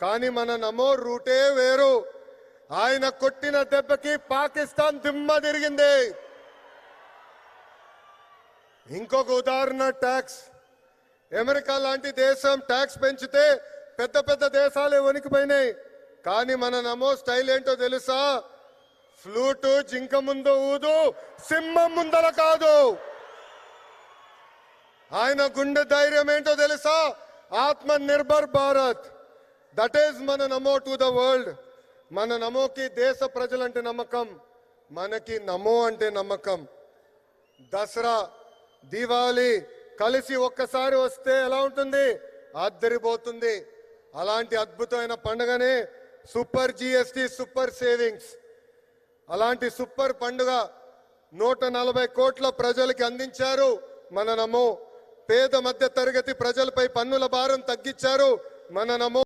కానీ మన నమో రూటే వేరు. ఆయన కొట్టిన దెబ్బకి పాకిస్తాన్ దిమ్మ తిరిగింది. ఇంకొక ఉదాహరణ ట్యాక్స్. అమెరికా లాంటి దేశం ట్యాక్స్ పెంచితే పెద్ద పెద్ద దేశాలే వణికిపోయినాయి. కానీ మన నమో స్టైల్ ఏంటో తెలుసా? ఫ్లూటు జింక ముందు ఊదు సింహం ముందల కాదు. ఆయన గుండె ధైర్యం ఏంటో తెలుసా? ఆత్మ నిర్భర్ భారత్. దట్ ఈస్ మన నమో టు ద వరల్డ్ మన నమోకి దేశ ప్రజలంటే నమ్మకం మనకి నమో అంటే నమ్మకం దసరా దీపావళి కలిసి ఒక్కసారి వస్తే ఎలా ఉంటుంది అద్దరిపోతుంది అలాంటి అద్భుతమైన పండుగనే సూపర్ జిఎస్టి సూపర్ సేవింగ్స్ అలాంటి సూపర్ పండుగ నూట నలభై కోట్ల ప్రజలకి అందించారు మన నమో పేద మధ్య తరగతి ప్రజలపై పన్నుల భారం తగ్గించారు మన నమో